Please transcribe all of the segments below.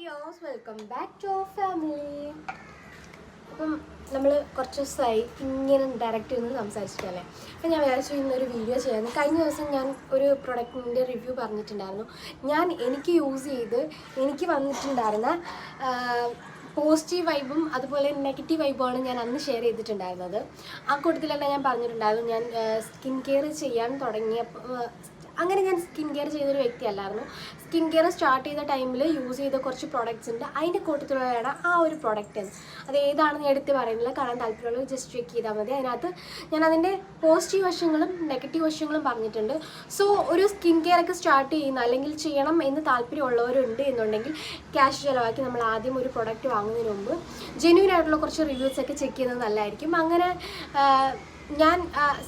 Girls welcome back to our family അപ്പം നമ്മൾ കുറച്ച് ദിവസമായി ഇങ്ങനെ ഡയറക്റ്റ് നിന്ന് സംസാരിച്ചിട്ടല്ലേ? അപ്പം ഞാൻ വിചാരിച്ചു ഇന്നൊരു വീഡിയോ ചെയ്യാമെന്ന് കഴിഞ്ഞ ദിവസം ഞാൻ ഒരു പ്രൊഡക്റ്റിന്റെ റിവ്യൂ പറഞ്ഞിട്ടുണ്ടായിരുന്നു. ഞാൻ എനിക്ക് യൂസ് ചെയ്ത് എനിക്ക് വന്നിട്ടുണ്ടായിരുന്ന പോസിറ്റീവ് വൈബും അതുപോലെ നെഗറ്റീവ് വൈബുമാണ് ഞാൻ അന്ന് ഷെയർ ചെയ്തിട്ടുണ്ടായിരുന്നത്. ആ കൂട്ടത്തിൽ തന്നെ ഞാൻ പറഞ്ഞിട്ടുണ്ടായിരുന്നു. ഞാൻ സ്കിൻ കെയർ ചെയ്യാൻ തുടങ്ങിയ അങ്ങനെ ഞാൻ സ്കിൻ കെയർ ചെയ്തൊരു വ്യക്തിയല്ലായിരുന്നു. സ്കിൻ കെയർ സ്റ്റാർട്ട് ചെയ്ത ടൈമിൽ യൂസ് ചെയ്ത കുറച്ച് പ്രോഡക്റ്റ്സ് ഉണ്ട്. അതിന്റെ കൂട്ടത്തിലുള്ളതാണ് ആ ഒരു പ്രോഡക്റ്റ് അത് ഏതാണെന്ന് എടുത്ത് പറയുന്നില്ല. കാണാൻ താല്പര്യമുള്ളത് ജസ്റ്റ് ചെക്ക് ചെയ്താൽ മതി. അതിനകത്ത് ഞാൻ അതിന്റെ പോസിറ്റീവ് വശങ്ങളും നെഗറ്റീവ് വശങ്ങളും പറഞ്ഞിട്ടുണ്ട്. സോ ഒരു സ്കിൻ കെയർ ഒക്കെ സ്റ്റാർട്ട് ചെയ്യുന്ന അല്ലെങ്കിൽ ചെയ്യണം എന്ന് താല്പര്യമുള്ളവരുണ്ട് എന്നുണ്ടെങ്കിൽ ക്യാഷ് ചിലവാക്കി നമ്മൾ ആദ്യം ഒരു പ്രോഡക്റ്റ് വാങ്ങുന്നതിന് മുമ്പ്. ജെന്യൂൻ ആയിട്ടുള്ള കുറച്ച് റിവ്യൂസ് ഒക്കെ ചെക്ക് ചെയ്യുന്നത് നല്ലതായിരിക്കും. അങ്ങനെ ഞാൻ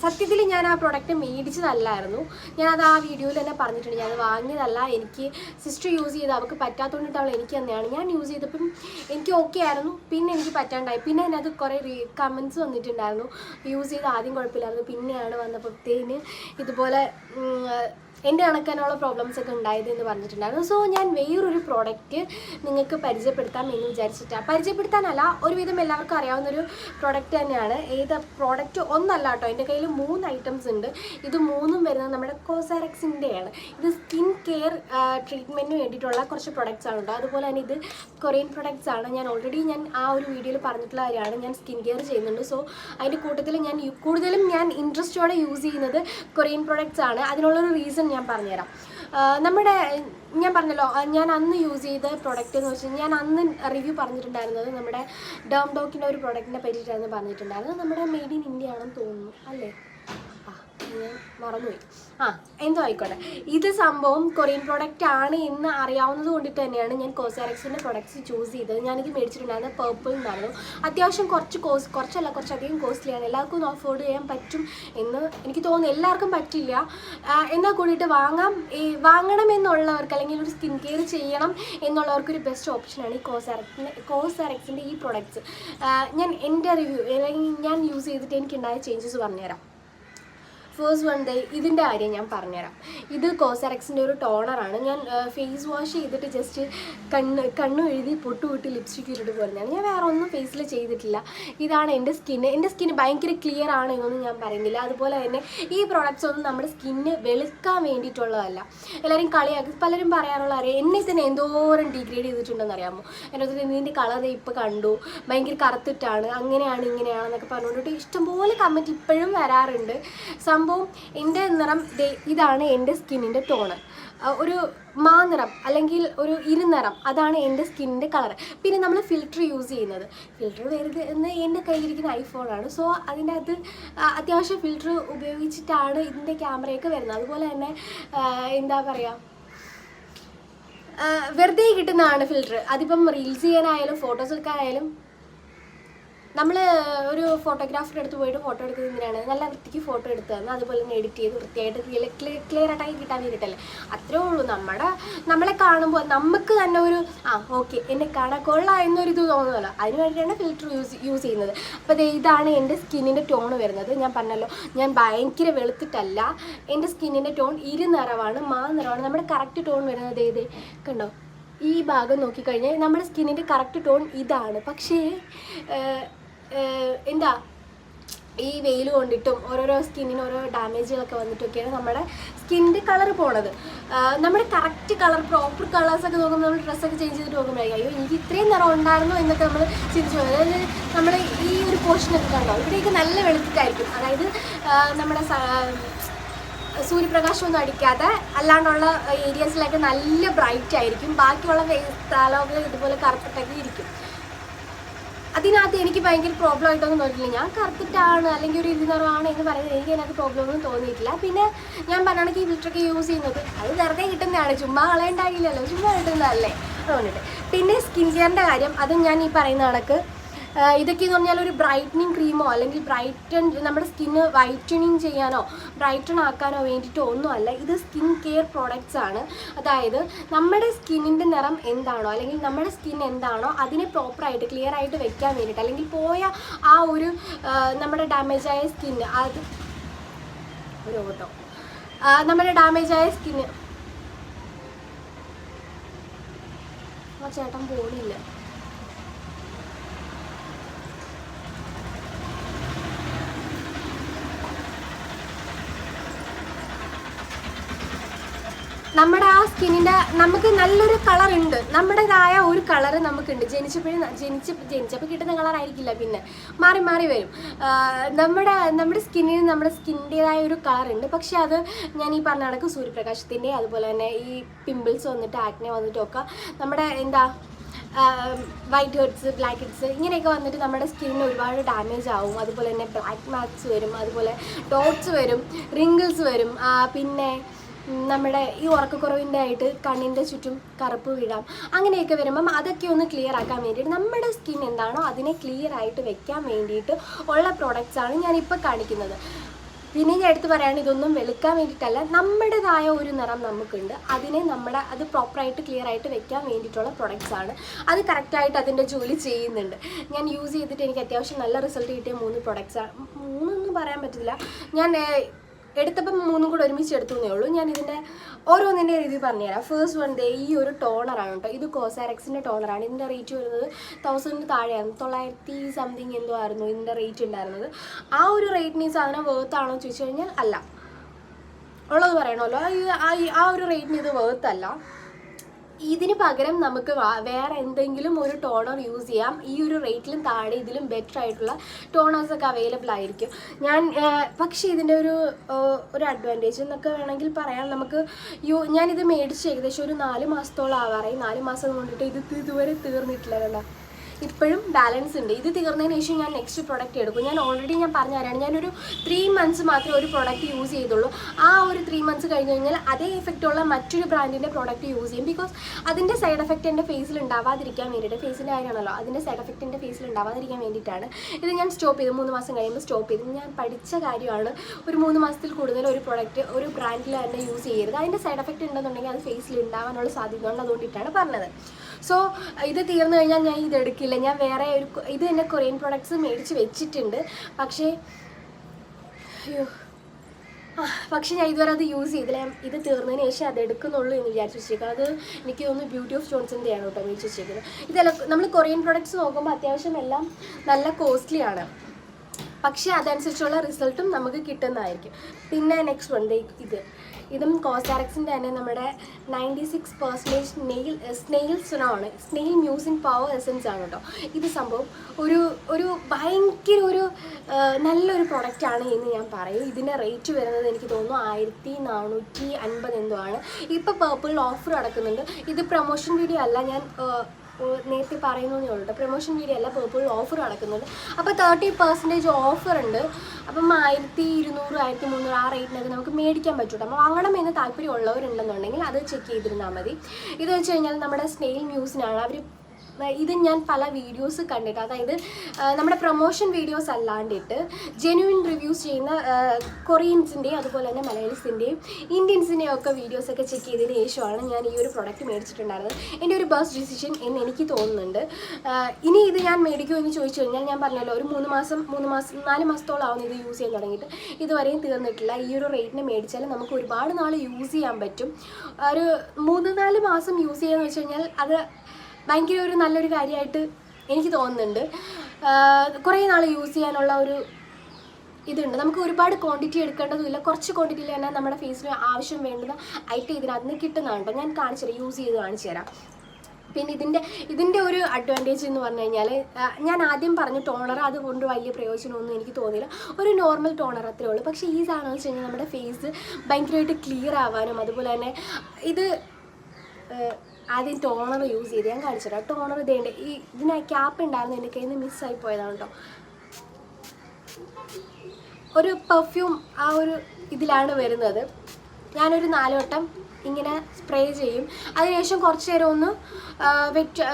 സത്യത്തിൽ ഞാൻ ആ പ്രൊഡക്റ്റ് മേടിച്ചതല്ലായിരുന്നു. ഞാനത് ആ വീഡിയോയിൽ തന്നെ പറഞ്ഞിട്ടുണ്ട്. ഞാൻ വാങ്ങിയതല്ല. എനിക്ക് സിസ്റ്റർ യൂസ് ചെയ്ത് അവൾക്ക് പറ്റാത്തതുകൊണ്ടിട്ട് അവൾ എനിക്ക് തന്നെയാണ്. ഞാൻ യൂസ് ചെയ്തപ്പം എനിക്ക് ഓക്കെ ആയിരുന്നു. പിന്നെ എനിക്ക് പറ്റാണ്ടായി. പിന്നെ അതിനകത്ത് കുറേ കമൻസ് വന്നിട്ടുണ്ടായിരുന്നു. യൂസ് ചെയ്ത് ആദ്യം കുഴപ്പമില്ലായിരുന്നു. പിന്നെയാണ് വന്നപ്പോഴത്തേന് ഇതുപോലെ എന്റെ കണക്കാനുള്ള പ്രോബ്ലംസ് ഒക്കെ ഉണ്ടായത് എന്ന് പറഞ്ഞിട്ടുണ്ടായിരുന്നു. സോ ഞാൻ വേറൊരു പ്രോഡക്റ്റ് നിങ്ങൾക്ക് പരിചയപ്പെടുത്താം എന്ന് വിചാരിച്ചിട്ടാണ് പരിചയപ്പെടുത്താനല്ല ഒരുവിധം എല്ലാവർക്കും അറിയാവുന്നൊരു പ്രോഡക്റ്റ് തന്നെയാണ്. ഏത് പ്രോഡക്റ്റ് ഒന്നല്ല കേട്ടോ എന്റെ കയ്യിൽ മൂന്ന് ഐറ്റംസ് ഉണ്ട്. ഇത് മൂന്നും വരുന്നത് നമ്മുടെ കോസാറക്സിന്റെയാണ് ഇത് സ്കിൻ കെയർ ട്രീറ്റ്മെന്റിന് വേണ്ടിയിട്ടുള്ള കുറച്ച് പ്രൊഡക്ട്സ് ആണ് കേട്ടോ. അതുപോലെ തന്നെ ഇത് കൊറിയൻ പ്രൊഡക്ട്സ് ആണ്. ഞാൻ ഓൾറെഡി ഞാൻ ആ ഒരു വീഡിയോയിൽ പറഞ്ഞിട്ടുള്ള കാര്യമാണ്. ഞാൻ സ്കിൻ കെയർ ചെയ്യുന്നുണ്ട്. സോ അതിന്റെ കൂട്ടത്തിൽ ഞാൻ കൂടുതലും ഞാൻ ഇൻട്രസ്റ്റോടെ യൂസ് ചെയ്യുന്നത് കൊറിയൻ പ്രൊഡക്ട്സ് ആണ്. അതിനുള്ളൊരു റീസൺ ഞാൻ പറഞ്ഞുതരാം. നമ്മുടെ ഞാൻ പറഞ്ഞല്ലോ ഞാൻ അന്ന് യൂസ് ചെയ്ത പ്രൊഡക്റ്റ് എന്ന് വെച്ചാൽ ഞാൻ അന്ന് റിവ്യൂ പറഞ്ഞിട്ടുണ്ടായിരുന്നത് നമ്മുടെ ഡേം ഡോക്കിന്റെ ഒരു പ്രൊഡക്റ്റിനെ പറ്റിയിട്ടായിരുന്നു പറഞ്ഞിട്ടുണ്ടായിരുന്നത്. നമ്മുടെ മെയ്ഡ് ഇൻ ഇന്ത്യ ആണെന്ന് തോന്നുന്നു അല്ലേ? മറന്നുപോയി. ആ എന്തോ ആയിക്കോട്ടെ ഇത് സംഭവം കൊറിയൻ പ്രോഡക്റ്റ് ആണ് എന്ന് അറിയാവുന്നത് കൊണ്ടിട്ട് തന്നെയാണ് ഞാൻ കോസാറക്സിന്റെ പ്രൊഡക്ട്സ് ചൂസ് ചെയ്തത്. ഞാനിത് മേടിച്ചിട്ടുണ്ടായിരുന്നത് പേർപ്പിൾ എന്നായിരുന്നു. അത്യാവശ്യം കുറച്ച് കോസ് കുറച്ചല്ല കുറച്ചധികം കോസ്റ്റ്ലിയാണ് എല്ലാവർക്കും അഫോർഡ് ചെയ്യാൻ പറ്റും എന്ന് എനിക്ക് തോന്നുന്നു. എല്ലാവർക്കും പറ്റില്ല. എന്നാൽ കൂടിയിട്ട് വാങ്ങാം. ഈ വാങ്ങണം എന്നുള്ളവർക്ക് അല്ലെങ്കിൽ ഒരു സ്കിൻ കെയർ ചെയ്യണം എന്നുള്ളവർക്ക് ഒരു ബെസ്റ്റ് ഓപ്ഷനാണ് ഈ കോസാറക്സിന്റെ കോസാറക്സിന്റെ ഈ പ്രൊഡക്ട്സ് ഞാൻ എന്റെ റിവ്യൂ അല്ലെങ്കിൽ ഞാൻ യൂസ് ചെയ്തിട്ട് എനിക്കുണ്ടായ ചേഞ്ചസ് പറഞ്ഞുതരാം. ഫേസ്റ്റ് വൺ ഡേ ഇതിന്റെ കാര്യം ഞാൻ പറഞ്ഞുതരാം. ഇത് കോസറക്സിന്റെ ഒരു ടോണറാണ് ഞാൻ ഫേസ് വാഷ് ചെയ്തിട്ട് ജസ്റ്റ് കണ്ണ് കണ്ണ് എഴുതി പൊട്ടു വിട്ട് ലിപ്സ്റ്റിക് ഇട്ടിട്ട് പോലെയാണ് ഞാൻ വേറെ ഒന്നും ഫേസിൽ ചെയ്തിട്ടില്ല. ഇതാണ് എന്റെ സ്കിന്ന് എന്റെ സ്കിന്ന് ഭയങ്കര ക്ലിയർ ആണ് എന്നൊന്നും ഞാൻ പറയുന്നില്ല. അതുപോലെ തന്നെ ഈ പ്രോഡക്റ്റ്സ് ഒന്നും നമ്മുടെ സ്കിന്ന് വെളുക്കാൻ വേണ്ടിയിട്ടുള്ളതല്ല. എല്ലാവരും കളിയാക്കി പലരും പറയാറുള്ള അറിയാം എന്നെ തന്നെ എന്തോരം ഡിഗ്രേഡ് ചെയ്തിട്ടുണ്ടെന്ന് അറിയാമോ? അടുത്ത് ഇതിന്റെ കളർ ഇപ്പോൾ കണ്ടു. ഭയങ്കര കറുത്തിട്ടാണ് അങ്ങനെയാണ് ഇങ്ങനെയാണെന്നൊക്കെ പറഞ്ഞുകൊണ്ടിട്ട് ഇഷ്ടംപോലെ കമന്റ് ഇപ്പോഴും വരാറുണ്ട്. സംഭവം എന്റെ നിറം ഇതാണ് എന്റെ സ്കിന്നിന്റെ ടോണ് ഒരു മാനിറം അല്ലെങ്കിൽ ഒരു ഇരുനിറം അതാണ് എന്റെ സ്കിന്നിന്റെ കളർ പിന്നെ നമ്മൾ ഫിൽറ്റർ യൂസ് ചെയ്യുന്നത്. ഫിൽറ്റർ വരുന്നത് എന്റെ കയ്യിലിരിക്കുന്ന ഐഫോണാണ് സോ അതിന്റെ അകത്ത് അത്യാവശ്യം ഫിൽറ്റർ ഉപയോഗിച്ചിട്ടാണ് ഇതിന്റെ ക്യാമറയൊക്കെ വരുന്നത്. അതുപോലെ തന്നെ എന്താ പറയുക വെറുതെ കിട്ടുന്നതാണ് ഫിൽറ്റർ അതിപ്പം റീൽസ് ചെയ്യാനായാലും ഫോട്ടോസ് എടുക്കാനായാലും നമ്മൾ ഒരു ഫോട്ടോഗ്രാഫറുടെ അടുത്ത് പോയിട്ട് ഫോട്ടോ എടുക്കുന്നത് ഇങ്ങനെയാണ്. നല്ല വൃത്തിക്ക് ഫോട്ടോ എടുത്ത് തന്ന് അതുപോലെ തന്നെ എഡിറ്റ് ചെയ്ത് വൃത്തിയായിട്ട് ക്ലിയർ ക്ലിയർ ആയിട്ടായി കിട്ടാൻ വേണ്ടിയിട്ടല്ലേ അത്രേ ഉള്ളൂ. നമ്മുടെ നമ്മളെ കാണുമ്പോൾ നമുക്ക് തന്നെ ഒരു ആ ഓക്കെ എന്നെ കാണാൻ കൊള്ളാം എന്നൊരു ഇത് തോന്നുമല്ലോ അതിന് വേണ്ടിയിട്ടാണ് ഫിൽറ്റർ യൂസ് യൂസ് ചെയ്യുന്നത്. അപ്പോൾ ഇതാണ് എന്റെ സ്കിന്നിന്റെ ടോൺ വരുന്നത്. ഞാൻ പറഞ്ഞല്ലോ ഞാൻ ഭയങ്കര വെളുത്തിട്ടല്ല. എന്റെ സ്കിന്നിന്റെ ടോൺ ഇരുനിറവാണ് മാ നിറവാണ്. നമ്മുടെ കറക്റ്റ് ടോൺ വരുന്നത് ഏത്? കണ്ടോ? ഈ ഭാഗം നോക്കിക്കഴിഞ്ഞാൽ നമ്മുടെ സ്കിന്നിന്റെ കറക്റ്റ് ടോൺ ഇതാണ്. പക്ഷേ എന്താ? ഈ വെയിൽ കൊണ്ടിട്ടും ഓരോരോ സ്കിന്നിന് ഓരോ ഡാമേജുകളൊക്കെ വന്നിട്ടൊക്കെയാണ് നമ്മുടെ സ്കിന്നിന്റെ കളർ പോണത്. നമ്മുടെ കറക്റ്റ് കളർ പ്രോപ്പർ കളേഴ്സൊക്കെ നോക്കുമ്പോൾ നമ്മൾ ഡ്രസ്സൊക്കെ ചേഞ്ച് ചെയ്തിട്ട് നോക്കുമ്പോഴേ അയ്യോ എനിക്ക് ഇത്രയും നിറം ഉണ്ടായിരുന്നു എന്നൊക്കെ നമ്മൾ ചിന്തിച്ചു അതായത് നമ്മൾ ഈ ഒരു പോർഷനൊക്കെ കണ്ടോ? ഇവിടെയൊക്കെ നല്ല വെളുത്തിട്ടായിരിക്കും. അതായത് നമ്മുടെ സൂര്യപ്രകാശമൊന്നും അടിക്കാതെ അല്ലാണ്ടുള്ള ഏരിയാസിലൊക്കെ നല്ല ബ്രൈറ്റ് ആയിരിക്കും. ബാക്കിയുള്ള സ്ഥലമൊക്കെ ഇതുപോലെ കറുപ്പിട്ടൊക്കെ ഇരിക്കും. അതിനകത്ത് എനിക്ക് ഭയങ്കര പ്രോബ്ലം ആയിട്ടൊന്നും തോന്നിയില്ല ഞാൻ കറുത്തിട്ടാണ് അല്ലെങ്കിൽ ഒരു ഇരുനിറമാണ് എന്ന് പറയുന്നത് എനിക്ക് അതിനകത്ത് പ്രോബ്ലം ഒന്നും തോന്നിയിട്ടില്ല. പിന്നെ ഞാൻ പറഞ്ഞാണെങ്കിൽ ഈ ഫിൽറ്ററൊക്കെ യൂസ് ചെയ്യുന്നത്. അത് വെറുതെ കിട്ടുന്നതാണ്. ചുമ്മാ കളയണ്ടാകില്ലല്ലോ ചുമ്മാ കിട്ടുന്നതല്ലേ? അതുകൊണ്ടിട്ട് പിന്നെ സ്കിൻ കെയറിന്റെ കാര്യം. അതും ഞാൻ ഈ പറയുന്ന കണക്ക് ഇതൊക്കെ എന്ന് പറഞ്ഞാൽ ഒരു ബ്രൈറ്റനിങ് ക്രീമോ അല്ലെങ്കിൽ ബ്രൈറ്റൺ നമ്മുടെ സ്കിന്ന് വൈറ്റനിങ് ചെയ്യാനോ ബ്രൈറ്റൺ ആക്കാനോ വേണ്ടിയിട്ടോ ഒന്നുമല്ല. ഇത് സ്കിൻ കെയർ പ്രോഡക്റ്റ്സ് ആണ്. അതായത് നമ്മുടെ സ്കിന്നിന്റെ നിറം എന്താണോ അല്ലെങ്കിൽ നമ്മുടെ സ്കിൻ എന്താണോ അതിനെ പ്രോപ്പറായിട്ട് ക്ലിയർ ആയിട്ട് വെക്കാൻ വേണ്ടിയിട്ട് അല്ലെങ്കിൽ പോയ ആ ഒരു നമ്മുടെ ഡാമേജ് ആയ സ്കിന്ന് അത് ഒരു ഓട്ടോ. നമ്മുടെ ഡാമേജ് ആയ സ്കിന്ന് ചേട്ടൻ പോണില്ല. നമ്മുടെ ആ സ്കിന്നിന്റെ നമുക്ക് നല്ലൊരു കളർ ഉണ്ട്. നമ്മുടേതായ ഒരു കളർ നമുക്കുണ്ട്. ജനിച്ചപ്പോഴും ജനിച്ച ജനിച്ചപ്പോൾ കിട്ടുന്ന കളർ ആയിരിക്കില്ല പിന്നെ. മാറി മാറി വരും. നമ്മുടെ നമ്മുടെ സ്കിന്നിന് നമ്മുടെ സ്കിന്റെതായ ഒരു കളർ ഉണ്ട്. പക്ഷെ അത് ഞാൻ ഈ പറഞ്ഞ കണക്ക് സൂര്യപ്രകാശത്തിന്റെ അതുപോലെ തന്നെ ഈ പിമ്പിൾസ് വന്നിട്ട് ആക്നെ വന്നിട്ടൊക്കെ നമ്മുടെ എന്താ വൈറ്റ് ഹെഡ്സ് ബ്ലാക്ക് ഹെഡ്സ് ഇങ്ങനെയൊക്കെ വന്നിട്ട് നമ്മുടെ സ്കിന്നിന് ഒരുപാട് ഡാമേജ് ആവും. അതുപോലെ തന്നെ ബ്ലാക്ക് മാർക്സ് വരും. അതുപോലെ ഡോട്ട്സ് വരും. റിങ്കിൾസ് വരും. പിന്നെ നമ്മുടെ ഈ ഉറക്കക്കുറവിന്റെ ആയിട്ട് കണ്ണിന്റെ ചുറ്റും കറുപ്പ് വീഴാം അങ്ങനെയൊക്കെ വരുമ്പം അതൊക്കെ ഒന്ന് ക്ലിയർ ആക്കാൻ വേണ്ടിയിട്ട് നമ്മുടെ സ്കിൻ എന്താണോ അതിനെ ക്ലിയർ ആയിട്ട് വെക്കാൻ വേണ്ടിയിട്ട് ഉള്ള പ്രോഡക്റ്റ്സാണ് ഞാനിപ്പോൾ കാണിക്കുന്നത്. പിന്നെ ഞാൻ എടുത്ത് പറയുകയാണ് ഇതൊന്നും വെളുക്കാൻ വേണ്ടിയിട്ടല്ല നമ്മുടേതായ ഒരു നിറം നമുക്കുണ്ട്. അതിനെ നമ്മുടെ അത് പ്രോപ്പറായിട്ട് ക്ലിയർ ആയിട്ട് വെക്കാൻ വേണ്ടിയിട്ടുള്ള പ്രൊഡക്ട്സ് ആണ്. അത് കറക്റ്റായിട്ട് അതിന്റെ ജോലി ചെയ്യുന്നുണ്ട്. ഞാൻ യൂസ് ചെയ്തിട്ട് എനിക്ക് അത്യാവശ്യം നല്ല റിസൾട്ട് കിട്ടിയ മൂന്ന് പ്രൊഡക്ട്സ് ആണ് മൂന്നൊന്നും പറയാൻ പറ്റില്ല ഞാൻ എടുത്തപ്പം മൂന്നും കൂടെ ഒരുമിച്ച് എടുത്തു എന്നേ ഉള്ളൂ. ഞാൻ ഇതിന്റെ ഓരോന്നിന്റെ രീതി പറഞ്ഞുതരാം. ഫേസ്റ്റ് വൺ ഡേ ഈ ഒരു ടോണറാണ് കേട്ടോ ഇത് കോസാരക്സിന്റെ ടോണറാണ് ഇതിന്റെ റേറ്റ് വരുന്നത് തൗസൻഡിന് താഴെയാണ്. തൊള്ളായിരത്തി സംതിങ് എന്തോ ആയിരുന്നു ഇതിന്റെ റേറ്റ് ഉണ്ടായിരുന്നത്. ആ ഒരു റേറ്റിന് ഈ സാധനം വേർത്താണോ എന്ന് ചോദിച്ചു കഴിഞ്ഞാൽ അല്ല. ഉള്ളത് പറയണമല്ലോ. ആ ഒരു റേറ്റിന് ഇത് വേർത്തല്ല ഇതിന് പകരം നമുക്ക് വേറെ എന്തെങ്കിലും ഒരു ടോണർ യൂസ് ചെയ്യാം. ഈ ഒരു റേറ്റിലും താഴെ ഇതിലും ബെറ്റർ ആയിട്ടുള്ള ടോണേഴ്സ് ഒക്കെ അവൈലബിൾ ആയിരിക്കും. ഞാൻ പക്ഷേ ഇതിന്റെ ഒരു ഒരു അഡ്വാന്റേജ് എന്നൊക്കെ വേണമെങ്കിൽ പറയാം. നമുക്ക് യു ഞാനിത് മേടിച്ച് ഏകദേശം ഒരു നാല് മാസത്തോളം ആവാറായി നാല് മാസം കൊണ്ടിട്ട് ഇത് ഇതുവരെ തീർന്നിട്ടില്ല കണ്ട ഇപ്പോഴും ബാലൻസ് ഉണ്ട്. ഇത് തീർന്നതിന് ശേഷം ഞാൻ നെക്സ്റ്റ് പ്രൊഡക്റ്റ് എടുക്കും. ഞാൻ ഓൾറെഡി ഞാൻ പറഞ്ഞു തരാണ് ഞാനൊരു ത്രീ മന്ത്സ് മാത്രമേ ഒരു പ്രൊഡക്റ്റ് യൂസ് ചെയ്തുള്ളൂ. ആ ഒരു ത്രീ മന്ത്സ് കഴിഞ്ഞ് കഴിഞ്ഞാൽ അതേ എഫക്റ്റ് ഉള്ള മറ്റൊരു ബ്രാൻഡിന്റെ പ്രോഡക്റ്റ് യൂസ് ചെയ്യും. ബിക്കോസ് അതിന്റെ സൈഡ് എഫക്റ്റ് എന്റെ ഫേസിൽ ഉണ്ടാവാതിരിക്കാൻ വേണ്ടിയിട്ട് ഫേസിന്റെ കാര്യമാണല്ലോ അതിന്റെ സൈഡ് എഫക്റ്റ് എന്റെ ഫേസിൽ ഉണ്ടാവാതിരിക്കാൻ വേണ്ടിയിട്ടാണ് ഇത് ഞാൻ സ്റ്റോപ്പ് ചെയ്തു മൂന്ന് മാസം കഴിയുമ്പോൾ സ്റ്റോപ്പ് ചെയ്തു ഞാൻ പഠിച്ച കാര്യമാണ് ഒരു മൂന്ന് മാസത്തിൽ കൂടുതൽ ഒരു പ്രൊഡക്റ്റ് ഒരു ബ്രാൻഡിൽ തന്നെ യൂസ് ചെയ്യരുത്. അതിന്റെ സൈഡ് എഫക്റ്റ് ഉണ്ടെന്നുണ്ടെങ്കിൽ അത് ഫേസിൽ ഉണ്ടാവാനുള്ള സാധ്യത പറഞ്ഞത്. സോ ഇത് തീർന്നു കഴിഞ്ഞാൽ ഞാൻ ഇത് എടുക്കില്ല ഞാൻ വേറെ ഒരു ഇത് തന്നെ കൊറിയൻ പ്രൊഡക്ട്സ് മേടിച്ച് വെച്ചിട്ടുണ്ട്. പക്ഷേ അയ്യോ. പക്ഷേ ഞാൻ ഇതുവരെ അത് യൂസ് ചെയ്തില്ല. ഇത് തീർന്നതിന് ശേഷം അത് എടുക്കുന്നുള്ളൂ എന്ന് വിചാരിച്ചു വെച്ചേക്കാം അത് എനിക്ക് തോന്നുന്നു ബ്യൂട്ടി ഓഫ് ജോൺസിന്റെയാണ് കേട്ടോ മേടിച്ച് വെച്ചേക്കുന്നത് ഇതെല്ലാം നമ്മൾ കൊറിയൻ പ്രൊഡക്ട്സ് നോക്കുമ്പോൾ അത്യാവശ്യം എല്ലാം നല്ല കോസ്റ്റ്ലി ആണ്. പക്ഷേ അതനുസരിച്ചുള്ള റിസൾട്ടും നമുക്ക് കിട്ടുന്നതായിരിക്കും. പിന്നെ നെക്സ്റ്റ് വൺ ഇത്. ഇതും കോസ്റ്റാറക്സിന്റെ തന്നെ നമ്മുടെ നയന്റി സിക്സ് പെർസെന്റേജ് നെയിൽ സ്നെയിൽസിനാണ് സ്നെയിൽ മ്യൂസിക് പവർ എസൻസ് ആണ് കേട്ടോ ഇത് സംഭവം ഒരു ഒരു ഭയങ്കര ഒരു നല്ലൊരു പ്രൊഡക്റ്റാണ് എന്ന് ഞാൻ പറയും. ഇതിന്റെ റേറ്റ് വരുന്നത് എനിക്ക് തോന്നുന്നു ആയിരത്തി നാനൂറ്റി അൻപത് എന്തോ ആണ്. ഇപ്പോൾ പേർപ്പിൾ ഓഫർ നടക്കുന്നുണ്ട് ഇത് പ്രൊമോഷൻ വീഡിയോ അല്ല ഞാൻ നേരത്തെ പറയുന്നതേ ഉള്ളൂ. പ്രൊമോഷൻ വീഡിയോ അല്ല പേർപ്പിൾ ഓഫർ നടക്കുന്നുണ്ട്. അപ്പോൾ തേർട്ടി പെർസെന്റേജ് ഓഫർ ഉണ്ട്. അപ്പം ആയിരത്തി ഇരുന്നൂറ് ആയിരത്തി മുന്നൂറ് ആ റേറ്റിനൊക്കെ നമുക്ക് മേടിക്കാൻ പറ്റും വാങ്ങണം എന്ന് താല്പര്യം താല്പര്യമുള്ളവരുണ്ടെന്നുണ്ടെങ്കിൽ അത് ചെക്ക് ചെയ്തിരുന്നാൽ മതി. ഇത് വെച്ച് കഴിഞ്ഞാൽ നമ്മുടെ സ്നെയിൽ ന്യൂസിനാണ് അവർ ഇത് ഞാൻ പല വീഡിയോസ് കണ്ടിട്ട് അതായത് നമ്മുടെ പ്രൊമോഷൻ വീഡിയോസ് അല്ലാണ്ടിട്ട് ജെന്യൂൻ റിവ്യൂസ് ചെയ്യുന്ന കൊറിയൻസിന്റെയും അതുപോലെ തന്നെ മലയാളീസിന്റെയും ഇന്ത്യൻസിന്റെയും ഒക്കെ വീഡിയോസൊക്കെ ചെക്ക് ചെയ്തതിന് ശേഷമാണ് ഞാൻ ഈ ഒരു പ്രൊഡക്റ്റ് മേടിച്ചിട്ടുണ്ടായിരുന്നത്. എന്റെ ഒരു ബസ് ഡിസിഷൻ എന്ന് എനിക്ക് തോന്നുന്നുണ്ട്. ഇനി ഇത് ഞാൻ മേടിക്കുമോ എന്ന് ചോദിച്ചു കഴിഞ്ഞാൽ ഞാൻ പറഞ്ഞല്ലോ ഒരു മൂന്ന് മാസം മൂന്ന് മാസം നാല് മാസത്തോളം ആവുന്നു ഇത് യൂസ് ചെയ്യാൻ തുടങ്ങിയിട്ട്. ഇതുവരെയും തീർന്നിട്ടില്ല. ഈ ഒരു റേറ്റിന് മേടിച്ചാൽ നമുക്ക് ഒരുപാട് നാൾ യൂസ് ചെയ്യാൻ പറ്റും. ഒരു മൂന്ന് നാല് മാസം യൂസ് ചെയ്യാന്ന് വെച്ച് കഴിഞ്ഞാൽ അത് ഭയങ്കര ഒരു നല്ലൊരു കാര്യമായിട്ട് എനിക്ക് തോന്നുന്നുണ്ട്. കുറേ നാൾ യൂസ് ചെയ്യാനുള്ള ഒരു ഇതുണ്ട്. നമുക്ക് ഒരുപാട് ക്വാണ്ടിറ്റി എടുക്കേണ്ടതുമില്ല. കുറച്ച് ക്വാണ്ടിറ്റിയിൽ തന്നെ നമ്മുടെ ഫേസിന് ആവശ്യം വേണ്ടുന്ന ഐറ്റം ഇതിനകത്ത് കിട്ടുന്നതാണ് ഞാൻ കാണിച്ചു തരാം. യൂസ് ചെയ്ത് കാണിച്ചു തരാം. പിന്നെ ഇതിന്റെ ഇതിന്റെ ഒരു അഡ്വാന്റേജ് എന്ന് പറഞ്ഞു കഴിഞ്ഞാൽ ഞാൻ ആദ്യം പറഞ്ഞ ടോണർ അതുകൊണ്ട് വലിയ പ്രയോജനമൊന്നും എനിക്ക് തോന്നിയില്ല. ഒരു നോർമൽ ടോണർ അത്രേ ഉള്ളൂ. പക്ഷേ ഈ സാധനം വെച്ച് കഴിഞ്ഞാൽ നമ്മുടെ ഫേസ് ഭയങ്കരമായിട്ട് ക്ലിയർ ആവാനും അതുപോലെ തന്നെ ഇത് ആദ്യം ടോണർ യൂസ് ചെയ്ത്. ഞാൻ കാണിച്ചു തരാം ടോണർ ഇതേണ്ട ഈ ഇതിന് ക്യാപ്പ് ഉണ്ടായിരുന്നു എന്റെ കയ്യിൽ നിന്ന് മിസ്സായി പോയതാണ് കേട്ടോ ഒരു പെർഫ്യൂം ആ ഒരു ഇതിലാണ് വരുന്നത്. ഞാനൊരു നാല് വട്ടം ഇങ്ങനെ സ്പ്രേ ചെയ്യും. അതിനുശേഷം കുറച്ച് നേരം ഒന്ന് വെറ്റ്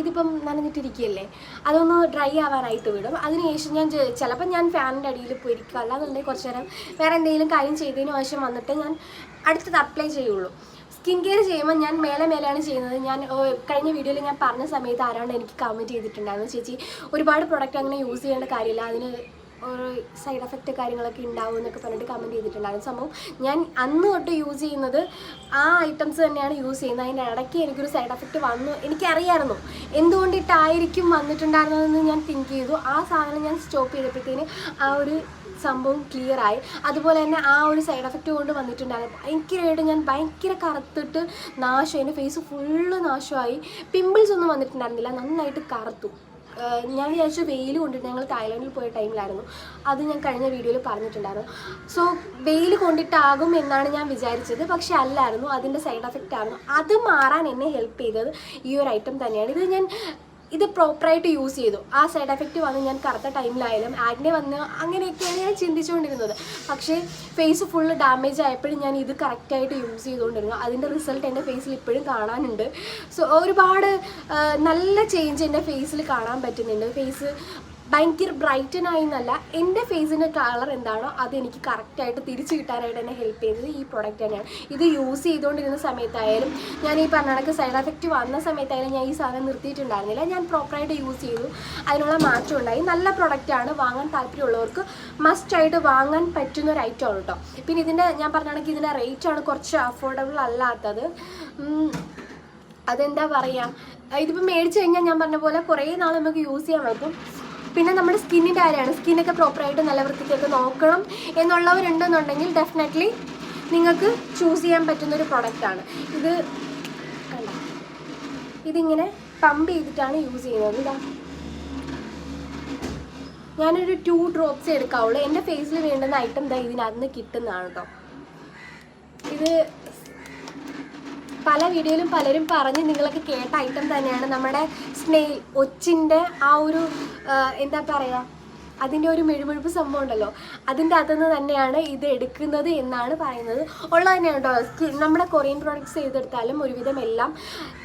ഇതിപ്പം നനഞ്ഞിട്ടിരിക്കുകയല്ലേ? അതൊന്ന് ഡ്രൈ ആവാനായിട്ട് വിടും. അതിനുശേഷം ഞാൻ ചിലപ്പോൾ ഞാൻ ഫാനിന്റെ അടിയിൽ പൊരിക്കുക അല്ലാന്നുണ്ടെങ്കിൽ കുറച്ച് നേരം വേറെ എന്തെങ്കിലും കാര്യം ചെയ്തതിന് ശേഷം വന്നിട്ട് ഞാൻ അടുത്തത് അപ്ലൈ ചെയ്യുള്ളൂ. സ്കിൻ കെയർ ചെയ്യുമ്പോൾ ഞാൻ മേലെ മേലെയാണ് ചെയ്യുന്നത്. ഞാൻ കഴിഞ്ഞ വീഡിയോയിൽ ഞാൻ പറഞ്ഞ സമയത്ത് ആരാണ്ട് എനിക്ക് കമന്റ് ചെയ്തിട്ടുണ്ടായിരുന്നു. ചേച്ചി ഒരുപാട് പ്രൊഡക്റ്റ് അങ്ങനെ യൂസ് ചെയ്യേണ്ട കാര്യമില്ല. അതിന് ഓരോ സൈഡ് എഫക്റ്റ് കാര്യങ്ങളൊക്കെ ഉണ്ടാവും എന്നൊക്കെ പറഞ്ഞിട്ട് കമന്റ് ചെയ്തിട്ടുണ്ടായിരുന്നു. സംഭവം ഞാൻ അന്ന് തൊട്ട് യൂസ് ചെയ്യുന്നത് ആ ഐറ്റംസ് തന്നെയാണ് യൂസ് ചെയ്യുന്നത്. അതിന്റെ ഇടയ്ക്ക് എനിക്കൊരു സൈഡ് എഫക്റ്റ് വന്നു. എനിക്കറിയായിരുന്നു എന്തുകൊണ്ടിട്ടായിരിക്കും വന്നിട്ടുണ്ടായിരുന്നതെന്ന് ഞാൻ തിങ്ക് ചെയ്തു. ആ സാധനം ഞാൻ സ്റ്റോപ്പ് ചെയ്തപ്പോഴത്തേന് ആ ഒരു സംഭവം ക്ലിയർ ആയി. അതുപോലെ തന്നെ ആ ഒരു സൈഡ് എഫക്റ്റ് കൊണ്ട് വന്നിട്ടുണ്ടായിരുന്നു. ഭയങ്കരമായിട്ട് ഞാൻ ഭയങ്കര കറുത്തിട്ട് നാശം എന്റെ ഫേസ് ഫുള്ള് നാശമായി. പിമ്പിൾസ് ഒന്നും വന്നിട്ടുണ്ടായിരുന്നില്ല. നന്നായിട്ട് കറുത്തു. ഞാൻ വിചാരിച്ചു വെയിൽ കൊണ്ടിട്ട് ഞങ്ങൾ തായ്ലാൻഡിൽ പോയ ടൈമിലായിരുന്നു അത് ഞാൻ കഴിഞ്ഞ വീഡിയോയിൽ പറഞ്ഞിട്ടുണ്ടായിരുന്നു. സോ വെയിൽ കൊണ്ടിട്ടാകും എന്നാണ് ഞാൻ വിചാരിച്ചത്. പക്ഷേ അല്ലായിരുന്നു. അതിന്റെ സൈഡ് എഫക്റ്റ് ആയിരുന്നു. അത് മാറാൻ എന്നെ ഹെൽപ്പ് ചെയ്തത് ഈ ഒരു ഐറ്റം തന്നെയാണ്. ഇത് ഞാൻ ഇത് പ്രോപ്പറായിട്ട് യൂസ് ചെയ്തു. ആ സൈഡ് എഫക്റ്റ് വന്ന് ഞാൻ കറുത്ത ടൈമിലായാലും ആഗ്നെ വന്ന് അങ്ങനെയൊക്കെയാണ് ഞാൻ ചിന്തിച്ചുകൊണ്ടിരുന്നത്. പക്ഷേ ഫേസ് ഫുള്ള് ഡാമേജ് ആയപ്പോഴും ഞാൻ ഇത് കറക്റ്റായിട്ട് യൂസ് ചെയ്തുകൊണ്ടിരുന്നു. അതിന്റെ റിസൾട്ട് എന്റെ ഫേസിൽ ഇപ്പോഴും കാണാനുണ്ട്. സോ ഒരുപാട് നല്ല ചേഞ്ച് എന്റെ ഫേസിൽ കാണാൻ പറ്റുന്നുണ്ട്. ഫേസ് ഭയങ്കര ബ്രൈറ്റൻ ആയി എന്നല്ല എന്റെ ഫേസിന്റെ കളർ എന്താണോ അതെനിക്ക് കറക്റ്റായിട്ട് തിരിച്ചു കിട്ടാനായിട്ട് എന്നെ ഹെൽപ്പ് ചെയ്തത് ഈ പ്രോഡക്റ്റ് തന്നെയാണ്. ഇത് യൂസ് ചെയ്തുകൊണ്ടിരുന്ന സമയത്തായാലും ഞാൻ ഈ പറഞ്ഞ സൈഡ് എഫക്റ്റ് വന്ന സമയത്തായാലും ഞാൻ ഈ സാധനം നിർത്തിയിട്ടുണ്ടായിരുന്നില്ല. ഞാൻ പ്രോപ്പറായിട്ട് യൂസ് ചെയ്തു. അതിനുള്ള മാറ്റം ഉണ്ടായി. നല്ല പ്രൊഡക്റ്റാണ് വാങ്ങാൻ താല്പര്യമുള്ളവർക്ക് മസ്റ്റായിട്ട് വാങ്ങാൻ പറ്റുന്ന ഒരു ഐറ്റമാണ് കേട്ടോ പിന്നെ ഇതിന്റെ ഞാൻ പറഞ്ഞ കണക്ക് ഇതിന്റെ റേറ്റ് ആണ് കുറച്ച് അഫോർഡബിൾ അല്ലാത്തത്. അതെന്താ പറയുക ഇതിപ്പോൾ മേടിച്ച് കഴിഞ്ഞാൽ ഞാൻ പറഞ്ഞ പോലെ കുറേ നാൾ നമുക്ക് യൂസ് ചെയ്യാൻ പറ്റും. പിന്നെ നമ്മുടെ സ്കിന്നിന്റെ കാര്യമാണ്. സ്കിന്നൊക്കെ പ്രോപ്പറായിട്ട് നല്ല വൃത്തിക്കൊക്കെ നോക്കണം എന്നുള്ളവരുണ്ടെന്നുണ്ടെങ്കിൽ ഡെഫിനറ്റ്ലി നിങ്ങൾക്ക് ചൂസ് ചെയ്യാൻ പറ്റുന്ന ഒരു പ്രൊഡക്റ്റാണ് ഇത് ഇതിങ്ങനെ പമ്പ് ചെയ്തിട്ടാണ് യൂസ് ചെയ്യുന്നത്. ഇതാ. ഞാനൊരു ടു ഡ്രോപ്സ് എടുക്കാവുള്ളൂ. എന്റെ ഫേസിൽ വേണ്ടുന്ന ഐറ്റം ഇതാ ഇതിനകത്ത് നിന്ന് കിട്ടുന്നതാണ് കേട്ടോ ഇത് പല വീഡിയോയിലും പലരും പറഞ്ഞ് നിങ്ങളൊക്കെ കേട്ട ഐറ്റം തന്നെയാണ് നമ്മുടെ സ്നെയിൽ ഒച്ചിന്റെ ആ ഒരു എന്താ പറയുക അതിന്റെ ഒരു മെഴുമെഴുപ്പ് സംഭവം ഉണ്ടല്ലോ. അതിന്റെ അകത്തുനിന്ന് തന്നെയാണ് ഇത് എടുക്കുന്നത് എന്നാണ് പറയുന്നത്. ഉള്ളത് തന്നെയാണ് കേട്ടോ. നമ്മുടെ കൊറിയൻ പ്രോഡക്റ്റ്സ് ചെയ്തെടുത്താലും ഒരുവിധം എല്ലാം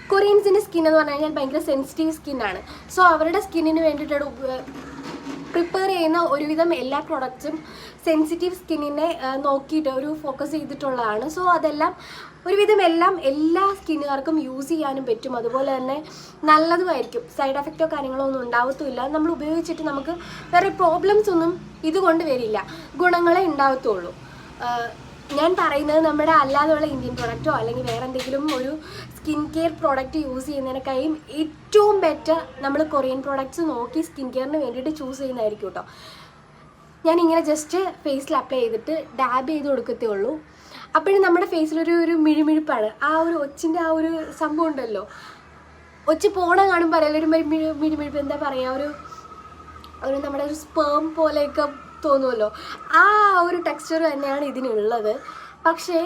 കൊറിയൻസിന്റെ സ്കിൻ എന്ന് പറഞ്ഞു കഴിഞ്ഞാൽ ഭയങ്കര സെൻസിറ്റീവ് സ്കിന്നാണ് സോ അവരുടെ സ്കിന്നിന് വേണ്ടിയിട്ടാണ് ഉപ- പ്രിപ്പയർ ചെയ്യുന്ന ഒരുവിധം എല്ലാ പ്രൊഡക്റ്റ്സും സെൻസിറ്റീവ് സ്കിന്നിനെ നോക്കിയിട്ട് ഒരു ഫോക്കസ് ചെയ്തിട്ടുള്ളതാണ്. സോ അതെല്ലാം ഒരുവിധം എല്ലാം എല്ലാ സ്കിന്നുകാർക്കും യൂസ് ചെയ്യാനും പറ്റും. അതുപോലെ തന്നെ നല്ലതുമായിരിക്കും. സൈഡ് എഫക്റ്റോ കാര്യങ്ങളോ ഒന്നും ഉണ്ടാവത്തുമില്ല. നമ്മൾ ഉപയോഗിച്ചിട്ട് നമുക്ക് വേറെ പ്രോബ്ലംസ് ഒന്നും ഇതുകൊണ്ട് വരില്ല. ഗുണങ്ങളെ ഉണ്ടാവത്തുള്ളൂ. ഞാൻ പറയുന്നത് നമ്മുടെ അല്ലാതെയുള്ള ഇന്ത്യൻ പ്രൊഡക്റ്റോ അല്ലെങ്കിൽ വേറെ എന്തെങ്കിലും ഒരു സ്കിൻ കെയർ പ്രോഡക്റ്റ് യൂസ് ചെയ്യുന്നതിനേക്കാളും ഏറ്റവും ബെറ്റർ നമ്മൾ കൊറിയൻ പ്രോഡക്റ്റ്സ് നോക്കി സ്കിൻ കെയറിന് വേണ്ടിയിട്ട് ചൂസ് ചെയ്യുന്നതായിരിക്കും കേട്ടോ ഞാൻ ഇങ്ങനെ ജസ്റ്റ് ഫേസിൽ അപ്ലൈ ചെയ്തിട്ട് ഡാബ് ചെയ്ത് കൊടുക്കത്തേ ഉള്ളൂ. അപ്പോഴും നമ്മുടെ ഫേസിലൊരു ഒരു മിഴിമിഴിപ്പാണ്. ആ ഒരു ഒച്ചിന്റെ ആ ഒരു സംഭവം ഉണ്ടല്ലോ. ഒച്ച് പോണ കാണുമ്പോൾ അറിയാലോ ഒരു മിഴി മിഴി- മിഴിമിഴിപ്പ് എന്താ പറയുക ഒരു ഒരു നമ്മുടെ ഒരു സ്പേം പോലെയൊക്കെ തോന്നുമല്ലോ ആ ഒരു ടെക്സ്ചർ തന്നെയാണ് ഇതിനുള്ളത്. പക്ഷേ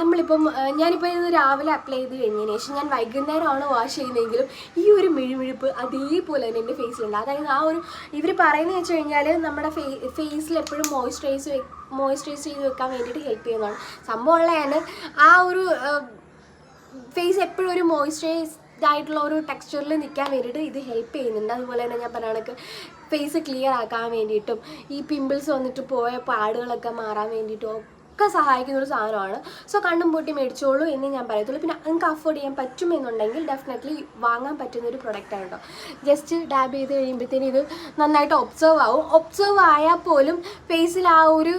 നമ്മളിപ്പം ഞാനിപ്പോൾ ഇത് രാവിലെ അപ്ലൈ ചെയ്ത് കഴിഞ്ഞതിന് ശേഷം ഞാൻ വൈകുന്നേരമാണ് വാഷ് ചെയ്യുന്നതെങ്കിലും ഈ ഒരു മിഴിമിഴിപ്പ് അതേപോലെ തന്നെ എന്റെ ഫേസിലുണ്ട് അതായത് ആ ഒരു ഇവർ പറയുന്നത് വെച്ച് കഴിഞ്ഞാൽ നമ്മുടെ ഫേ ഫേസിൽ എപ്പോഴും മോയ്സ്ചറൈസ് മോയ്സ്ചറൈസ് ചെയ്ത് വെക്കാൻ വേണ്ടിയിട്ട് ഹെൽപ്പ് ചെയ്യുന്നതാണ്. സംഭവം ഉള്ളതാണ് ആ ഒരു ഫേസ് എപ്പോഴും ഒരു മോയ്സ്ചറൈസ് ഇതായിട്ടുള്ള ഒരു ടെക്സ്ചറിൽ നിൽക്കാൻ വേണ്ടിയിട്ട് ഇത് ഹെൽപ്പ് ചെയ്യുന്നുണ്ട്. അതുപോലെ തന്നെ ഞാൻ പറഞ്ഞ ഫേസ് ക്ലിയർ ആക്കാൻ വേണ്ടിയിട്ടും ഈ പിമ്പിൾസ് വന്നിട്ട് പോയ പാടുകളൊക്കെ മാറാൻ വേണ്ടിയിട്ടും ഒക്കെ സഹായിക്കുന്ന ഒരു സാധനമാണ്. സോ കണ്ണും പൂട്ടി മേടിച്ചോളൂ എന്ന് ഞാൻ പറയത്തുള്ളൂ. പിന്നെ നിങ്ങൾക്ക് അഫോർഡ് ചെയ്യാൻ പറ്റുമെന്നുണ്ടെങ്കിൽ ഡെഫിനറ്റ്ലി വാങ്ങാൻ പറ്റുന്ന ഒരു പ്രൊഡക്റ്റാണ് കേട്ടോ ജസ്റ്റ് ഡാബ് ചെയ്ത് കഴിയുമ്പോഴത്തേനും ഇത് നന്നായിട്ട് ഒബ്സർവ് ആവും. ഒബ്സർവ് ആയാൽ പോലും ഫേസിൽ ആ ഒരു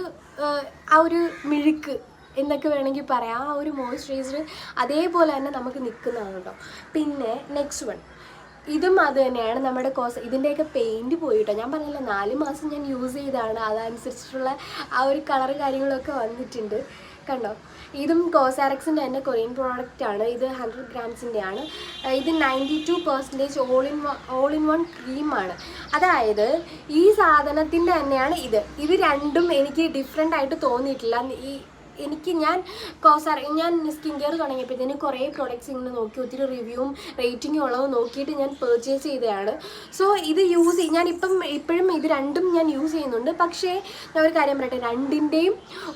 ആ ഒരു മിഴുക്ക് എന്നൊക്കെ വേണമെങ്കിൽ പറയാം. ആ ഒരു മോയ്സ്ചറൈസർ അതേപോലെ തന്നെ നമുക്ക് നിൽക്കുന്നതാണ് കേട്ടോ പിന്നെ നെക്സ്റ്റ് വൺ ഇതും അത് തന്നെയാണ് നമ്മുടെ കോസ് ഇതിന്റെയൊക്കെ പെയിന്റ് പോയിട്ടോ. ഞാൻ പറഞ്ഞില്ല നാല് മാസം ഞാൻ യൂസ് ചെയ്തതാണ്. അതനുസരിച്ചിട്ടുള്ള ആ ഒരു കളർ കാര്യങ്ങളൊക്കെ വന്നിട്ടുണ്ട്. കണ്ടോ? ഇതും കോസാറക്സിന്റെ തന്നെ കൊറിയൻ പ്രോഡക്റ്റ് ആണ്. ഇത് ഹൺഡ്രഡ് ഗ്രാംസിന്റെ ആണ്. ഇത് ninety two percentage all in all in one ക്രീമാണ് അതായത് ഈ സാധനത്തിന്റെ തന്നെയാണ് ഇത്. ഇത് രണ്ടും എനിക്ക് ഡിഫറെന്റ് ആയിട്ട് തോന്നിയിട്ടില്ല. ഈ എനിക്ക് ഞാൻ കോസാർ ഞാൻ സ്കിൻ കെയർ തുടങ്ങിയപ്പോഴത്തേന് കുറേ പ്രോഡക്റ്റ്സ് ഇങ്ങനെ നോക്കി ഒത്തിരി റിവ്യൂവും റേറ്റിംഗും ഉള്ളത് നോക്കിയിട്ട് ഞാൻ പെർച്ചേസ് ചെയ്തതാണ്. സോ ഇത് യൂസ് ഞാൻ ഇപ്പം ഇപ്പോഴും ഇത് രണ്ടും ഞാൻ യൂസ് ചെയ്യുന്നുണ്ട്. പക്ഷേ ഞാൻ ഒരു കാര്യം പറയട്ടെ രണ്ടിന്റെയും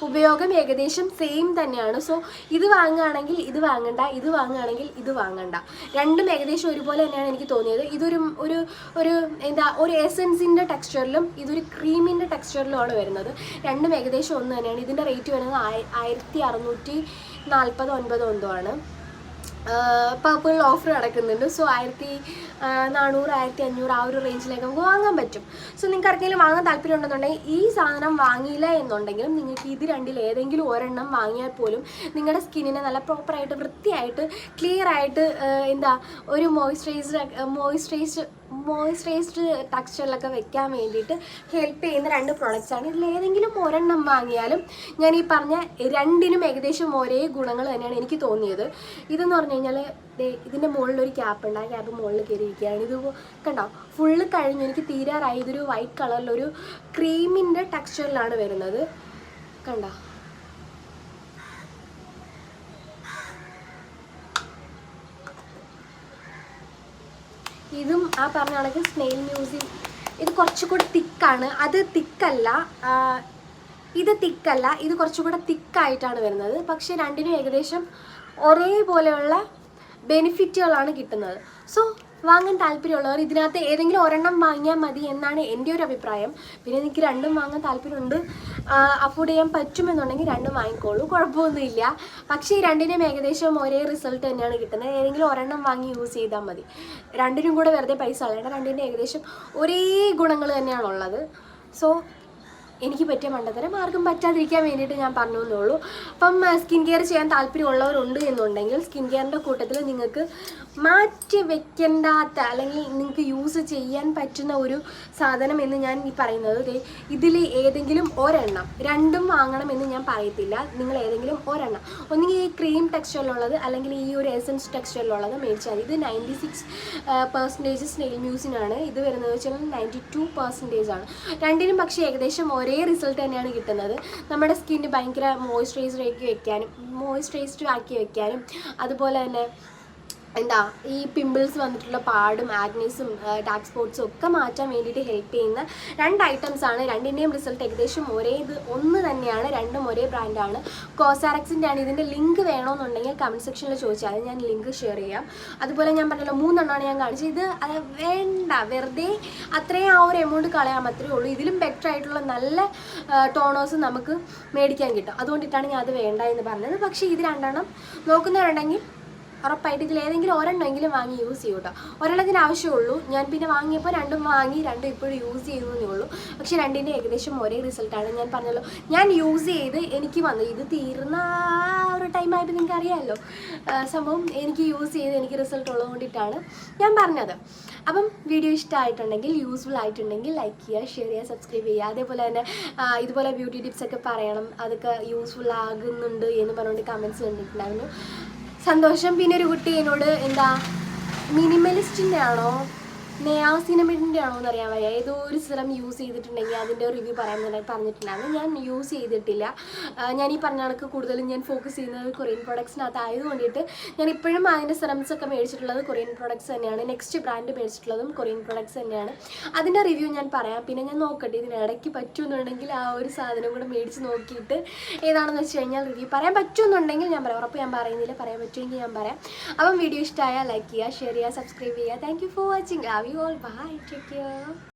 ഉപയോഗം ഏകദേശം സെയിം തന്നെയാണ്. സോ ഇത് വാങ്ങുകയാണെങ്കിൽ ഇത് വാങ്ങണ്ട ഇത് വാങ്ങുകയാണെങ്കിൽ ഇത് വാങ്ങണ്ട. രണ്ടും ഏകദേശം ഒരുപോലെ തന്നെയാണ് എനിക്ക് തോന്നിയത്. ഇതൊരു ഒരു ഒരു എന്താ ഒരു എസൻസിന്റെ ടെക്സ്ചറിലും ഇതൊരു ക്രീമിന്റെ ടെക്സ്ചറിലുമാണ് വരുന്നത്. രണ്ടും ഏകദേശം ഒന്ന് തന്നെയാണ്. ഇതിന്റെ റേറ്റ് വരുന്നത് ആയിരത്തി അറുന്നൂറ്റി നാൽപ്പത് ഒൻപത് എന്തോ ആണ് പർപ്പിളിൽ ഓഫർ നടക്കുന്നുണ്ട്. സോ ആയിരത്തി നാനൂറ് ആയിരത്തി അഞ്ഞൂറ് ആ ഒരു റേഞ്ചിലേക്ക് നമുക്ക് വാങ്ങാൻ പറ്റും. സോ നിങ്ങൾക്ക് ആർക്കെങ്കിലും വാങ്ങാൻ താല്പര്യം ഉണ്ടെന്നുണ്ടെങ്കിൽ ഈ സാധനം വാങ്ങിയില്ല എന്നുണ്ടെങ്കിലും നിങ്ങൾക്ക് ഇത് രണ്ടിൽ ഏതെങ്കിലും ഒരെണ്ണം വാങ്ങിയാൽ പോലും നിങ്ങളുടെ സ്കിന്നിനെ നല്ല പ്രോപ്പറായിട്ട് വൃത്തിയായിട്ട് ക്ലിയർ ആയിട്ട് എന്താ ഒരു മോയ്സ്ചറൈസ്ഡ് മോയ്സ്ചറൈസ്ഡ് മോയ്സ്ചറൈസ്ഡ് ടെക്സ്ചറിലൊക്കെ വെക്കാൻ വേണ്ടിയിട്ട് ഹെൽപ്പ് ചെയ്യുന്ന രണ്ട് പ്രോഡക്റ്റ്സാണ് ഇതിൽ ഏതെങ്കിലും ഒരെണ്ണം വാങ്ങിയാലും ഞാൻ ഈ പറഞ്ഞ രണ്ടിനും ഏകദേശം ഒരേ ഗുണങ്ങൾ തന്നെയാണ് എനിക്ക് തോന്നിയത്. ഇതെന്ന് പറഞ്ഞു കഴിഞ്ഞാൽ ഇതിന്റെ മുകളിൽ ഒരു ക്യാപ്പ് ഉണ്ട്. ആ ക്യാപ്പ് മുകളിൽ കയറിയിരിക്കുകയാണ്. ഇത് കണ്ടോ? ഫുള്ള് കഴിഞ്ഞ് എനിക്ക് തീരാറായി. ഇതൊരു വൈറ്റ് കളറിലൊരു ക്രീമിന്റെ ടെക്സ്ചറിലാണ് വരുന്നത്. കണ്ടോ? ഇതും ആ പറഞ്ഞ കണക്ക് സ്നെയിൽ മ്യൂസിയം ഇത് കുറച്ചുകൂടി തിക്കാണ് അത് തിക്കല്ല ഇത് തിക്കല്ല ഇത് കുറച്ചുകൂടെ തിക്കായിട്ടാണ് വരുന്നത്. പക്ഷേ രണ്ടിനും ഏകദേശം ഒരേപോലെയുള്ള ബെനിഫിറ്റുകളാണ് കിട്ടുന്നത്. സോ വാങ്ങാൻ താല്പര്യമുള്ളവർ ഇതിനകത്ത് ഏതെങ്കിലും ഒരെണ്ണം വാങ്ങിയാൽ മതി എന്നാണ് എന്റെ ഒരു അഭിപ്രായം. പിന്നെ എനിക്ക് രണ്ടും വാങ്ങാൻ താല്പര്യമുണ്ട്. അഫോർഡ് ചെയ്യാൻ പറ്റുമെന്നുണ്ടെങ്കിൽ രണ്ടും വാങ്ങിക്കോളൂ. കുഴപ്പമൊന്നുമില്ല. പക്ഷേ ഈ രണ്ടിനും ഏകദേശം ഒരേ റിസൾട്ട് തന്നെയാണ് കിട്ടുന്നത്. ഏതെങ്കിലും ഒരെണ്ണം വാങ്ങി യൂസ് ചെയ്താൽ മതി. രണ്ടിനും കൂടെ വെറുതെ പൈസ കളയണം രണ്ടിന്റെ ഏകദേശം ഒരേ ഗുണങ്ങൾ തന്നെയാണുള്ളത്. സോ എനിക്ക് പറ്റിയ മണ്ടത്തരം ആർക്കും പറ്റാതിരിക്കാൻ വേണ്ടിയിട്ട് ഞാൻ പറഞ്ഞു എന്നുള്ളൂ അപ്പം സ്കിൻ കെയർ ചെയ്യാൻ താല്പര്യമുള്ളവരുണ്ട് എന്നുണ്ടെങ്കിൽ സ്കിൻ കെയറിന്റെ കൂട്ടത്തിൽ നിങ്ങൾക്ക് മാറ്റി വെക്കേണ്ടാത്ത അല്ലെങ്കിൽ നിങ്ങൾക്ക് യൂസ് ചെയ്യാൻ പറ്റുന്ന ഒരു സാധനം എന്ന് ഞാൻ ഈ പറയുന്നത് ഇതിൽ ഏതെങ്കിലും ഒരെണ്ണം രണ്ടും വാങ്ങണം എന്ന് ഞാൻ പറയത്തില്ല. നിങ്ങൾ ഏതെങ്കിലും ഒരെണ്ണം. ഒന്നുകിൽ ഈ ക്രീം ടെക്സ്ചറിലുള്ളത് അല്ലെങ്കിൽ ഈ ഒരു എസൻസ് ടെക്സ്ചറിലുള്ളത് മേടിച്ചാൽ. ഇത് നയന്റി സിക്സ് പെർസെന്റേജ് സ്നെയിൽ മ്യൂസിനാണ് ഇത് വരുന്നത് വെച്ചാൽ നയന്റി ടു പെർസെന്റേജ് ആണ്. രണ്ടിനും പക്ഷേ ഏകദേശം ഒരേ റിസൾട്ട് തന്നെയാണ് കിട്ടുന്നത്. നമ്മുടെ സ്കിന്ന് ഭയങ്കര മോയ്സ്ചറൈസ്ഡ് ആക്കി വെക്കാനും മോയ്സ്ചറൈസ്ഡ് ആക്കി വെക്കാനും അതുപോലെ തന്നെ എന്താ ഈ പിമ്പിൾസ് വന്നിട്ടുള്ള പാടും ആഗ്നീസും ഡാർക്ക് സ്പോട്ട്സും ഒക്കെ മാറ്റാൻ വേണ്ടിയിട്ട് ഹെൽപ്പ് ചെയ്യുന്ന രണ്ട് ഐറ്റംസ് ആണ്. രണ്ടിന്റെയും റിസൾട്ട് ഏകദേശം ഒരേ ഇത് ഒന്ന് തന്നെയാണ് രണ്ടും ഒരേ ബ്രാൻഡാണ് കോസാറക്സിന്റെ ആണ്. ഇതിന്റെ ലിങ്ക് വേണമെന്നുണ്ടെങ്കിൽ കമന്റ് സെക്ഷനിൽ ചോദിച്ചാൽ ഞാൻ ലിങ്ക് ഷെയർ ചെയ്യാം. അതുപോലെ ഞാൻ പറഞ്ഞല്ലോ മൂന്നെണ്ണമാണ് ഞാൻ കാണിച്ചത്. ഇത് അത് വേണ്ട. വെറുതെ അത്രയും ആ ഒരു എമൗണ്ട് കളയാൻ മാത്രമേ ഉള്ളൂ. ഇതിലും ബെറ്റർ ആയിട്ടുള്ള നല്ല ടോണേഴ്സ് നമുക്ക് മേടിക്കാൻ കിട്ടും. അതുകൊണ്ടിട്ടാണ് ഞാൻ അത് വേണ്ട എന്ന് പറഞ്ഞത്. പക്ഷേ ഇത് രണ്ടെണ്ണം നോക്കുന്നവരുണ്ടെങ്കിൽ ഉറപ്പായിട്ട് ഇതിൽ ഏതെങ്കിലും ഒരെണ്ണമെങ്കിലും വാങ്ങി യൂസ് ചെയ്യൂ കേട്ടോ ഒരെണ്ണത്തിന് ആവശ്യമുള്ളൂ. ഞാൻ പിന്നെ വാങ്ങിയപ്പോൾ രണ്ടും വാങ്ങി രണ്ടും ഇപ്പോഴും യൂസ് ചെയ്യുന്നേ ഉള്ളൂ. പക്ഷേ രണ്ടിന്റെ ഏകദേശം ഒരേ റിസൾട്ടാണ് ഞാൻ പറഞ്ഞല്ലോ ഞാൻ യൂസ് ചെയ്ത് എനിക്ക് വന്നു. ഇത് തീർന്ന ഒരു ടൈം ആയപ്പോൾ നിങ്ങൾക്ക് അറിയാമല്ലോ സംഭവം എനിക്ക് യൂസ് ചെയ്ത് എനിക്ക് റിസൾട്ട് ഉള്ളത് കൊണ്ടിട്ടാണ് ഞാൻ പറഞ്ഞത്. അപ്പം വീഡിയോ ഇഷ്ടമായിട്ടുണ്ടെങ്കിൽ യൂസ്ഫുൾ ആയിട്ടുണ്ടെങ്കിൽ ലൈക്ക് ചെയ്യുക ഷെയർ ചെയ്യുക സബ്സ്ക്രൈബ് ചെയ്യുക. അതേപോലെ തന്നെ ഇതുപോലെ ബ്യൂട്ടി ടിപ്സ് ഒക്കെ പറയണം. അതൊക്കെ യൂസ്ഫുൾ ആകുന്നുണ്ട് എന്ന് പറഞ്ഞുകൊണ്ട് കമൻസ് കണ്ടിട്ടുണ്ടായിരുന്നു. സന്തോഷം. പിന്നെ ഒരു കുട്ടി എന്നോട് എന്താ മിനിമലിസ്റ്റിന്റെ ആണോ? നെയാസിനമിഡിന്റെ ആണോ എന്ന് അറിയാൻ വയ്യ ഏതോ ഒരു സ്ഥലം യൂസ് ചെയ്തിട്ടുണ്ടെങ്കിൽ അതിന്റെ റിവ്യൂ പറയാൻ പറഞ്ഞിട്ടുണ്ടായിരുന്നു ഞാൻ യൂസ് ചെയ്തിട്ടില്ല. ഞാൻ ഈ പറഞ്ഞ കണക്ക് കൂടുതലും ഞാൻ ഫോക്കസ് ചെയ്യുന്നത് കൊറിയൻ പ്രൊഡക്ട്സിനകത്ത് ആയതുകൊണ്ടിട്ട് ഞാൻ ഇപ്പോഴും അതിന്റെ സിറംസ് ഒക്കെ മേടിച്ചിട്ടുള്ളത് കൊറിയൻ പ്രോഡക്ട്സ് തന്നെയാണ്. നെക്സ്റ്റ് ബ്രാൻഡ് മേടിച്ചിട്ടുള്ളതും കൊറിയൻ പ്രോഡക്ട്സ് തന്നെയാണ്. അതിന്റെ റിവ്യൂ ഞാൻ പറയാം. പിന്നെ ഞാൻ നോക്കട്ടെ ഇതിനിടയ്ക്ക് പറ്റുമെന്നുണ്ടെങ്കിൽ ആ ഒരു സാധനം കൂടെ മേടിച്ച് നോക്കിയിട്ട് ഏതാണെന്ന് വെച്ച് കഴിഞ്ഞാൽ റിവ്യൂ പറയാൻ പറ്റുമെന്നുണ്ടെങ്കിൽ ഞാൻ പറയാം. ഉറപ്പ് ഞാൻ പറയുന്നില്ല പറയാൻ പറ്റുമെങ്കിൽ ഞാൻ പറയാം. അപ്പം വീഡിയോ ഇഷ്ടമായാൽ ലൈക്ക് ചെയ്യുക ഷെയർ ചെയ്യുക സബ്സ്ക്രൈബ് ചെയ്യുക. Thank you for watching love you all bye take care